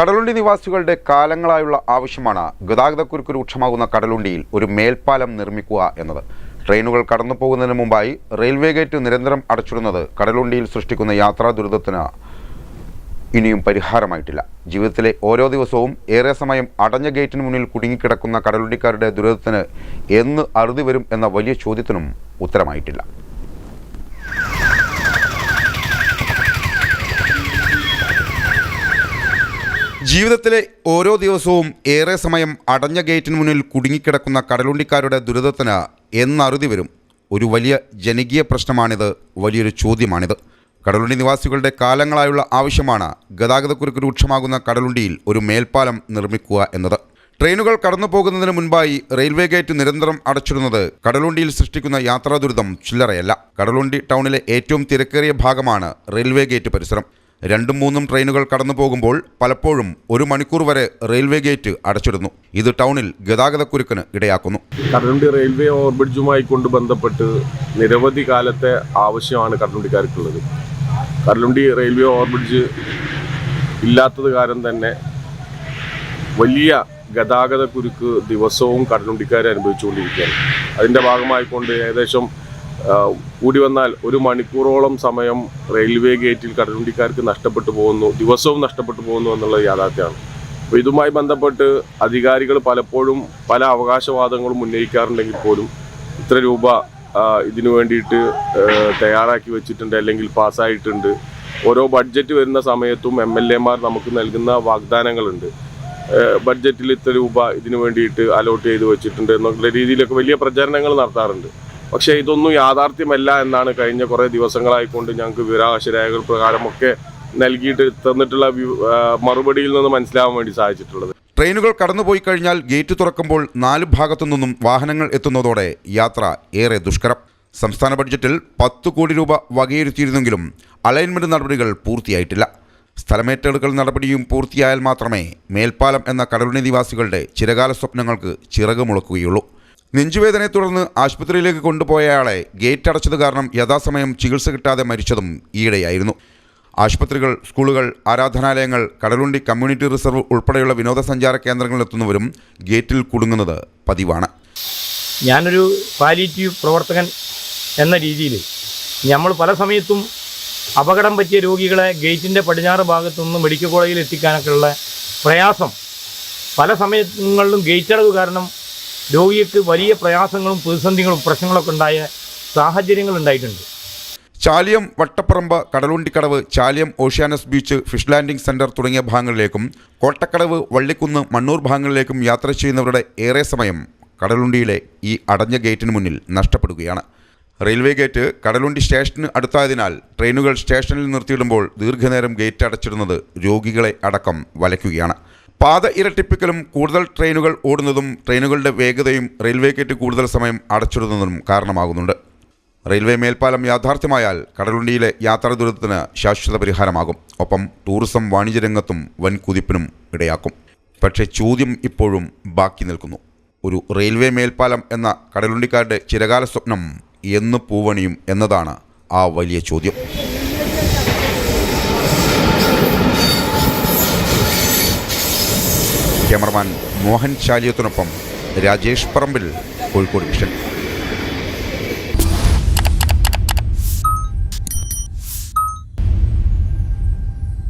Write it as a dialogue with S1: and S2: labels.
S1: കടലുണ്ടി നിവാസികളുടെ കാലങ്ങളായുള്ള ആവശ്യമാണ് ഗതാഗതക്കുരുക്ക് രൂക്ഷമാകുന്ന കടലുണ്ടിയിൽ ഒരു മേൽപ്പാലം നിർമ്മിക്കുക എന്നത്. ട്രെയിനുകൾ കടന്നു പോകുന്നതിന് മുമ്പായി റെയിൽവേ ഗേറ്റ് നിരന്തരം അടച്ചിടുന്നത് കടലുണ്ടിയിൽ സൃഷ്ടിക്കുന്ന യാത്രാ ദുരിതത്തിന് ഇനിയും പരിഹാരമായിട്ടില്ല. ജീവിതത്തിലെ ഓരോ ദിവസവും ഏറെ സമയം അടഞ്ഞ ഗേറ്റിന് മുന്നിൽ കുടുങ്ങിക്കിടക്കുന്ന കടലുണ്ടിക്കാരുടെ ദുരിതത്തിന് എന്ന് അറുതി വരും എന്ന വലിയ ചോദ്യത്തിനും ഉത്തരമായിട്ടില്ല. ജീവിതത്തിലെ ഓരോ ദിവസവും ഏറെ സമയം അടഞ്ഞ ഗേറ്റിന് മുന്നിൽ കുടുങ്ങിക്കിടക്കുന്ന കടലുണ്ടിക്കാരുടെ ദുരിതത്തിന് എന്നറുതി വരും. ഒരു വലിയ ജനകീയ പ്രശ്നമാണിത്. വലിയൊരു ചോദ്യമാണിത്. കടലുണ്ടി നിവാസികളുടെ കാലങ്ങളായുള്ള ആവശ്യമാണ് ഗതാഗതക്കുരുക്ക് രൂക്ഷമാകുന്ന കടലുണ്ടിയിൽ ഒരു മേൽപ്പാലം നിർമ്മിക്കുക എന്നത്. ട്രെയിനുകൾ കടന്നു പോകുന്നതിന് മുൻപായി റെയിൽവേ ഗേറ്റ് നിരന്തരം അടച്ചിടുന്നത് കടലുണ്ടിയിൽ സൃഷ്ടിക്കുന്ന യാത്രാ ദുരിതം ചില്ലറയല്ല. കടലുണ്ടി ടൗണിലെ ഏറ്റവും തിരക്കേറിയ ഭാഗമാണ് റെയിൽവേ ഗേറ്റ് പരിസരം. രണ്ടും മൂന്നും ട്രെയിനുകൾ കടന്നു പോകുമ്പോൾ പലപ്പോഴും ഒരു മണിക്കൂർ വരെ റെയിൽവേ ഗേറ്റ് അടച്ചിടുന്നു. ഇത് ടൗണിൽ ഗതാഗതക്കുരുക്കിന് ഇടയാക്കുന്നു.
S2: കടലുണ്ടി റെയിൽവേ ഓവർബ്രിഡ്ജുമായി കൊണ്ട് ബന്ധപ്പെട്ട് നിരവധി കാലത്തെ ആവശ്യമാണ് കടലുണ്ടിക്കാർക്കുള്ളത്. കടലുണ്ടി റെയിൽവേ ഓവർബ്രിഡ്ജ് ഇല്ലാത്തത് കാരണം തന്നെ വലിയ ഗതാഗത കുരുക്ക് ദിവസവും കടലുണ്ടിക്കാരെ അനുഭവിച്ചുകൊണ്ടിരിക്കുകയാണ്. അതിന്റെ ഭാഗമായിക്കൊണ്ട് ഏകദേശം കൂടി വന്നാൽ ഒരു മണിക്കൂറോളം സമയം റെയിൽവേ ഗേറ്റിൽ കടലുണ്ടിക്കാർക്ക് നഷ്ടപ്പെട്ടു പോകുന്നു ദിവസവും നഷ്ടപ്പെട്ടു പോകുന്നു എന്നുള്ളത് യാഥാർത്ഥ്യമാണ്. അപ്പോൾ ഇതുമായി ബന്ധപ്പെട്ട് അധികാരികൾ പലപ്പോഴും പല അവകാശവാദങ്ങളും ഉന്നയിക്കാറുണ്ടെങ്കിൽ പോലും ഇത്ര രൂപ ഇതിനു വേണ്ടിയിട്ട് തയ്യാറാക്കി വെച്ചിട്ടുണ്ട് അല്ലെങ്കിൽ പാസ്സായിട്ടുണ്ട്. ഓരോ ബഡ്ജറ്റ് വരുന്ന സമയത്തും എം എൽ എമാർ നമുക്ക് നൽകുന്ന വാഗ്ദാനങ്ങളുണ്ട്. ബഡ്ജറ്റിൽ ഇത്ര രൂപ ഇതിനു വേണ്ടിയിട്ട് അലോട്ട് ചെയ്ത് വെച്ചിട്ടുണ്ട് എന്നുള്ള രീതിയിലൊക്കെ വലിയ പ്രചാരണങ്ങൾ നടത്താറുണ്ട്. പക്ഷേ ഇതൊന്നും യാഥാർത്ഥ്യമല്ല എന്നാണ് കഴിഞ്ഞ കുറേ ദിവസങ്ങളായിക്കൊണ്ട് ഞങ്ങൾക്ക് വിവരാവകാശ രേഖകൾ പ്രകാരമൊക്കെ നൽകിയിട്ട് തന്നിട്ടുള്ള മറുപടിയിൽ നിന്ന് മനസ്സിലാവാൻ വേണ്ടി സാധിച്ചിട്ടുള്ളത്.
S1: ട്രെയിനുകൾ കടന്നുപോയി കഴിഞ്ഞാൽ ഗേറ്റ് തുറക്കുമ്പോൾ നാല് ഭാഗത്തു നിന്നും വാഹനങ്ങൾ എത്തുന്നതോടെ യാത്ര ഏറെ ദുഷ്കരം. സംസ്ഥാന ബഡ്ജറ്റിൽ പത്ത് കോടി രൂപ വകയിരുത്തിയിരുന്നെങ്കിലും അലൈൻമെന്റ് നടപടികൾ പൂർത്തിയായിട്ടില്ല. സ്ഥലമേറ്റെടുക്കൽ നടപടിയും പൂർത്തിയായാൽ മാത്രമേ മേൽപ്പാലം എന്ന കടലുണി നിവാസികളുടെ ചിരകാല സ്വപ്നങ്ങൾക്ക് ചിറകുമുളക്കുകയുള്ളൂ നെഞ്ചുവേദനയെ തുടർന്ന് ആശുപത്രിയിലേക്ക് കൊണ്ടുപോയയാളെ ഗേറ്റ് അടച്ചത് കാരണം യഥാസമയം ചികിത്സ കിട്ടാതെ മരിച്ചതും ഈയിടെയായിരുന്നു. ആശുപത്രികൾ സ്കൂളുകൾ ആരാധനാലയങ്ങൾ കടലുണ്ടി കമ്മ്യൂണിറ്റി റിസർവ് ഉൾപ്പെടെയുള്ള വിനോദസഞ്ചാര കേന്ദ്രങ്ങളിലെത്തുന്നവരും ഗേറ്റിൽ കുടുങ്ങുന്നത് പതിവാണ്.
S3: ഞാനൊരു പാലിറ്റീവ് പ്രവർത്തകൻ എന്ന രീതിയിൽ നമ്മൾ പല സമയത്തും അപകടം പറ്റിയ രോഗികളെ ഗേറ്റിന്റെ പടിഞ്ഞാറ് ഭാഗത്തു നിന്ന് മെഡിക്കൽ കോളേജിൽ എത്തിക്കാനൊക്കെയുള്ള പ്രയാസം പല സമയങ്ങളിലും ഗേറ്റ് അടവ് കാരണം രോഗിക്ക് വലിയ പ്രയാസങ്ങളും പ്രതിസന്ധികളും പ്രശ്നങ്ങളൊക്കെ ഉണ്ടായ സാഹചര്യങ്ങൾ ഉണ്ടായിട്ടുണ്ട്.
S1: Chaliyam Vattaparamba Kadalundikadavu Chaliyam Oceanus beach fish landing centre തുടങ്ങിയ ഭാഗങ്ങളിലേക്കും കോട്ടക്കടവ് വള്ളിക്കുന്ന് മണ്ണൂർ ഭാഗങ്ങളിലേക്കും യാത്ര ചെയ്യുന്നവരുടെ ഏറെ സമയം കടലുണ്ടിയിലെ ഈ അടഞ്ഞ ഗേറ്റിന് മുന്നിൽ നഷ്ടപ്പെടുകയാണ്. റെയിൽവേ ഗേറ്റ് കടലുണ്ടി സ്റ്റേഷന് അടുത്തായതിനാൽ ട്രെയിനുകൾ സ്റ്റേഷനിൽ നിർത്തിയിടുമ്പോൾ ദീർഘനേരം ഗേറ്റ് അടച്ചിടുന്നത് രോഗികളെ അടക്കം വലയ്ക്കുകയാണ്. പാത ഇരട്ടിപ്പിക്കലും കൂടുതൽ ട്രെയിനുകൾ ഓടുന്നതും ട്രെയിനുകളുടെ വേഗതയും റെയിൽവേ ഗേറ്റ് കൂടുതൽ സമയം അടച്ചിടുന്നതും കാരണമാകുന്നുണ്ട്. റെയിൽവേ മേൽപ്പാലം യാഥാർത്ഥ്യമായാൽ കടലുണ്ടിയിലെ യാത്രാ ദുരിതത്തിന് ശാശ്വത പരിഹാരമാകും. ഒപ്പം ടൂറിസം വാണിജ്യരംഗത്തും വൻ കുതിപ്പിനും ഇടയാക്കും. പക്ഷേ ചോദ്യം ഇപ്പോഴും ബാക്കി നിൽക്കുന്നു. ഒരു റെയിൽവേ മേൽപ്പാലം എന്ന കടലുണ്ടിക്കാരുടെ ചിരകാല സ്വപ്നം എന്ന് പൂവണിയും എന്നതാണ് ആ വലിയ ചോദ്യം. ക്യാമറമാൻ മോഹൻ ശാലിയത്തിനൊപ്പം രാജേഷ് പറമ്പിൽ കോഴിക്കോട് വിഷൻ